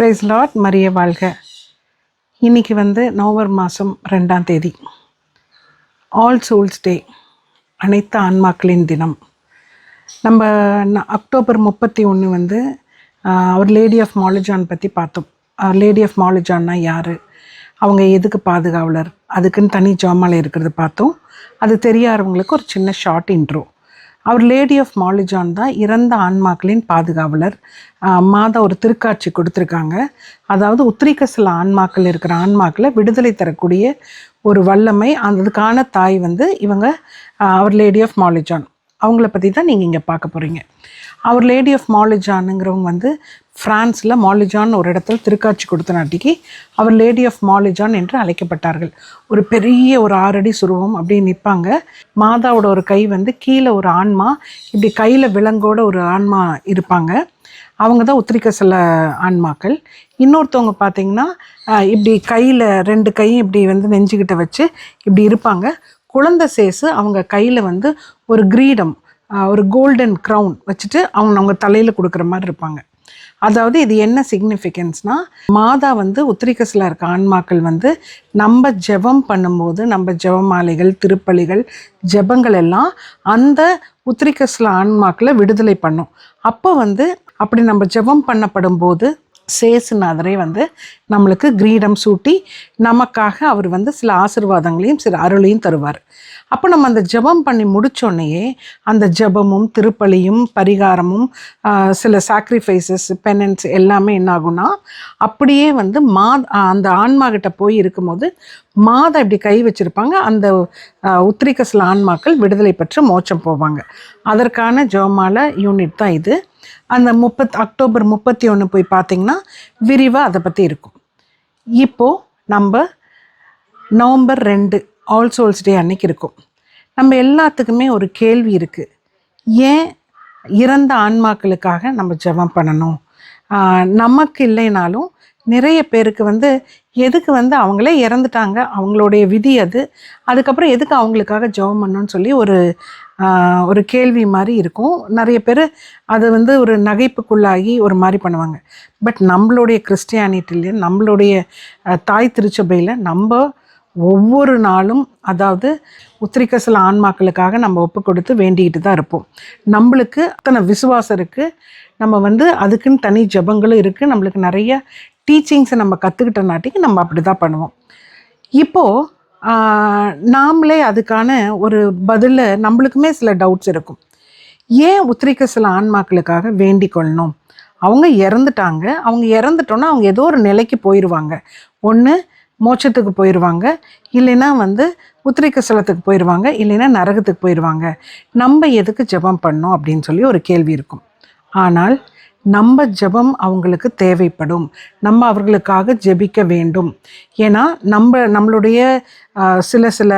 Price lot Maria வாழ்க. இன்னைக்கு வந்து நவம்பர் மாதம் ரெண்டாம் தேதி. ஆல் சோல்ஸ் டே அனைத்து ஆன்மாக்களின் தினம். நம்ம அக்டோபர் முப்பத்தி ஒன்று வந்து அவர் லேடி ஆஃப் மாலஜான் பற்றி பார்த்தோம். லேடி ஆஃப் மாலஜான்னா யார்? அவங்க எதுக்கு பாதுகாவலர்? அதுக்குன்னு தனி ஜாமாலை இருக்கிறத பார்த்தோம். அது தெரியாதவங்களுக்கு ஒரு சின்ன ஷார்ட் இன்ட்ரோ அவர் லேடி ஆஃப் மாலிஜான் தான் இறந்த ஆன்மாக்களின் பாதுகாவலர். மாதா ஒரு திருக்காட்சி கொடுத்துருக்காங்க. அதாவது உத்திரிக்க சில ஆன்மாக்கள் இருக்கிற ஆன்மாக்களை விடுதலை தரக்கூடிய ஒரு வல்லமை அதுக்கான தாய் வந்து இவங்க அவர் லேடி ஆஃப் மாலிஜான் அவங்கள பற்றி தான் நீங்கள் இங்கே பார்க்க போகிறீங்க அவர் லேடி ஆஃப் மாலிஜானுங்கிறவங்க வந்து ஃப்ரான்ஸில் மாலிஜான் ஒரு இடத்துல திருக்காட்சி கொடுத்த நாட்டிக்கு அவர் லேடி ஆஃப் மாலிஜான் என்று அழைக்கப்பட்டார்கள். ஒரு பெரிய ஒரு ஆறடி சுருவம் அப்படியே நிற்பாங்க. மாதாவோட ஒரு கை வந்து கீழே ஒரு ஆன்மா இப்படி கையில் விலங்கோட ஒரு ஆன்மா இருப்பாங்க. அவங்க தான் உத்திரிக்க சில ஆன்மாக்கள். இன்னொருத்தவங்க பார்த்தீங்கன்னா இப்படி கையில் ரெண்டு கையும் இப்படி வந்து நெஞ்சுக்கிட்ட வச்சு இப்படி இருப்பாங்க. குழந்தை சேசு அவங்க கையில் வந்து ஒரு கிரீடம் ஒரு கோல்டன் க்ரௌன் வச்சுட்டு அவங்க அவங்க தலையில் கொடுக்குற மாதிரி இருப்பாங்க. அதாவது இது என்ன சிக்னிஃபிகன்ஸ்னால் மாதா வந்து உத்திரிக்கசில் இருக்க ஆன்மாக்கள் வந்து நம்ம ஜெபம் பண்ணும்போது நம்ம ஜெபமாலைகள் திருப்பலிகள் ஜெபங்கள் எல்லாம் அந்த உத்திரிக்கசில் ஆன்மாக்களை விடுதலை பண்ணும். அப்போ வந்து அப்படி நம்ம ஜெபம் பண்ணப்படும் போது சேசுநாதரை வந்து நம்மளுக்கு கிரீடம் சூட்டி நமக்காக அவர் வந்து சில ஆசீர்வாதங்களையும் சில அருளையும் தருவார். அப்போ நம்ம அந்த ஜெபம் பண்ணி முடிச்சோடனேயே அந்த ஜெபமும் திருப்பலியும் பரிகாரமும் சில சாக்ரிஃபைசஸ் பெனன்ஸ் எல்லாமே என்ன ஆகும்னா அப்படியே வந்து மா அந்த ஆன்மாகிட்ட போய் இருக்கும்போது மாதம் இப்படி கை வச்சுருப்பாங்க. அந்த உத்திரிக்க சில ஆன்மாக்கள் விடுதலை பெற்று மோட்சம் போவாங்க. அதற்கான ஜெபமால யூனிட் தான் இது. அந்த முப்பத் அக்டோபர் முப்பத்தி ஒன்று போய் பார்த்தீங்கன்னா விரிவாக அதை பற்றி இருக்கும். இப்போது நம்ம நவம்பர் ரெண்டு ஆல் சோல்ஸ் டே அன்னைக்கு இருக்கும். நம்ம எல்லாத்துக்குமே ஒரு கேள்வி இருக்குது ஏன் இறந்த ஆன்மாக்களுக்காக நம்ம ஜெபம் பண்ணணும்? நமக்கு இல்லைனாலும் நிறைய பேருக்கு வந்து எதுக்கு வந்து அவங்களே இறந்துட்டாங்க? அவங்களுடைய விதி அது. அதுக்கப்புறம் எதுக்கு அவங்களுக்காக ஜெபம் பண்ணணும்னு சொல்லி ஒரு ஒரு கேள்வி மாதிரி இருக்கும். நிறைய பேர் அது வந்து ஒரு நகைப்புக்குள்ளாகி ஒரு மாதிரி பண்ணுவாங்க. பட் நம்மளுடைய கிறிஸ்டியானிட்டில நம்மளுடைய தாய் திருச்சபையில் நம்ம ஒவ்வொரு நாளும் அதாவது உத்திரிக்க சில ஆன்மாக்களுக்காக நம்ம ஒப்பு கொடுத்து வேண்டிக்கிட்டு தான் இருப்போம். நம்மளுக்கு அத்தனை விசுவாசம் இருக்குது நம்ம வந்து அதுக்குன்னு தனி ஜெபங்களும் இருக்குது நம்மளுக்கு நிறைய டீச்சிங்ஸை நம்ம கற்றுக்கிட்டனாட்டிக்கு நம்ம அப்படி தான் பண்ணுவோம் இப்போது நாமளே அதுக்கான ஒரு பதிலில் நம்மளுக்குமே சில டவுட்ஸ் இருக்கும். ஏன் உத்திரிக்க சில ஆன்மாக்களுக்காக வேண்டிக் கொள்ளணும்? அவங்க இறந்துட்டாங்க. அவங்க இறந்துட்டோன்னா அவங்க ஏதோ ஒரு நிலைக்கு போயிடுவாங்க ஒன்று மோட்சத்துக்கு போயிடுவாங்க இல்லைன்னா வந்து உத்திரிக்க ஸ்தலத்துக்கு போயிடுவாங்க இல்லைன்னா நரகத்துக்கு போயிடுவாங்க நம்ம எதுக்கு ஜெபம் பண்ணோம் அப்படின்னு சொல்லி ஒரு கேள்வி இருக்கும். ஆனால் நம்ம ஜெபம் அவங்களுக்கு தேவைப்படும். நம்ம அவர்களுக்காக ஜெபிக்க வேண்டும். ஏன்னா நம்ம நம்மளுடைய சில சில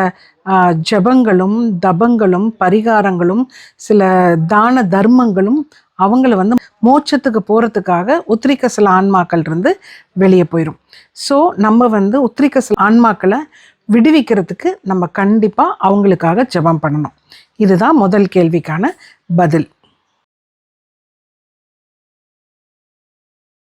ஜபங்களும் ஜெபங்களும் தபங்களும் பரிகாரங்களும் சில தான தர்மங்களும் அவங்கள வந்து மோட்சத்துக்கு போகிறதுக்காக உத்திரிக்க சில ஆன்மாக்கள் இருந்து வெளியே போயிடும் ஸோ நம்ம வந்து உத்திரிக்க சில ஆன்மாக்களை விடுவிக்கிறதுக்கு நம்ம கண்டிப்பாக அவங்களுக்காக ஜெபம் பண்ணணும். இதுதான் முதல் கேள்விக்கான பதில்.